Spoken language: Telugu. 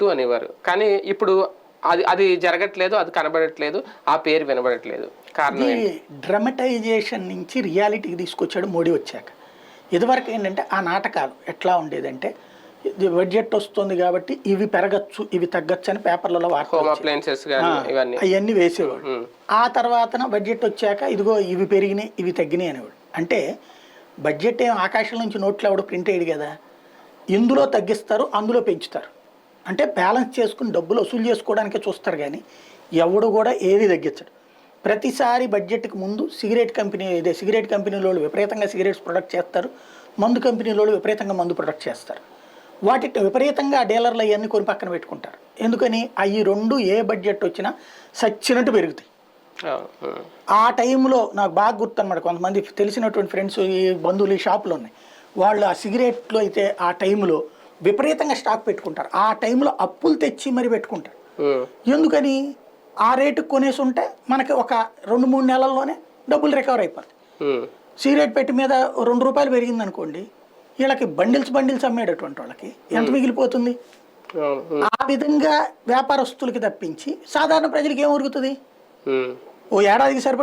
టూ అనేవారు. కానీ ఇప్పుడు అది అది జరగట్లేదు అది కనబడట్లేదు ఆ పేరు వినబడట్లేదు. కారణం? డ్రమటైజేషన్ నుంచి రియాలిటీకి తీసుకొచ్చాడు మోడీ వచ్చాక. ఇదివరకు ఏంటంటే ఆ నాటకాలు ఎట్లా ఉండేదంటే బడ్జెట్ వస్తుంది కాబట్టి ఇవి పెరగచ్చు ఇవి తగ్గచ్చు అని పేపర్లలో అవన్నీ వేసేవాడు. ఆ తర్వాతన బడ్జెట్ వచ్చాక ఇదిగో ఇవి పెరిగినాయి ఇవి తగ్గినాయి అనేవాడు. అంటే బడ్జెట్ ఏం ఆకాశం నుంచి నోట్లు ఎవడు ప్రింట్ అయ్యాడు కదా? ఇందులో తగ్గిస్తారు అందులో పెంచుతారు. అంటే బ్యాలెన్స్ చేసుకుని డబ్బులు వసూలు చేసుకోవడానికే చూస్తారు కానీ ఎవడు కూడా ఏది తగ్గించడు. ప్రతిసారి బడ్జెట్కి ముందు సిగరెట్ కంపెనీ ఇదే సిగరెట్ కంపెనీల వాళ్ళు విపరీతంగా సిగరెట్స్ ప్రొడక్ట్ చేస్తారు. మందు కంపెనీల వాళ్ళు విపరీతంగా మందు ప్రొడక్ట్ చేస్తారు. వాటి విపరీతంగా డీలర్లు అవన్నీ కొని పక్కన పెట్టుకుంటారు. ఎందుకని? అవి రెండు ఏ బడ్జెట్ వచ్చినా సచ్చినట్టు పెరుగుతాయి. ఆ టైంలో నాకు బాగా గుర్తు అనమాట కొంతమంది తెలిసినటువంటి ఫ్రెండ్స్ ఈ బంధువులు ఈ షాపులు ఉన్నాయి. వాళ్ళు ఆ సిగరెట్లు అయితే ఆ టైంలో విపరీతంగా స్టాక్ పెట్టుకుంటారు ఆ టైంలో అప్పులు తెచ్చి మరి పెట్టుకుంటారు. ఎందుకని ఆ రేటుకి కొనేసి ఉంటే మనకి ఒక రెండు మూడు నెలల్లోనే డబ్బులు రికవర్ అయిపోతాయి. సిగరెట్ పెట్టి మీద రెండు రూపాయలు పెరిగింది అనుకోండి వీళ్ళకి బండిల్స్ బండిల్స్ అమ్మేటటువంటి వాళ్ళకి ఎంత మిగిలిపోతుంది. ఆ విధంగా వ్యాపారస్తులకి తప్పించి సాధారణ ప్రజలకి ఏం ఉరుగుతుంది. ఓ ఏడాదికి సరిపడి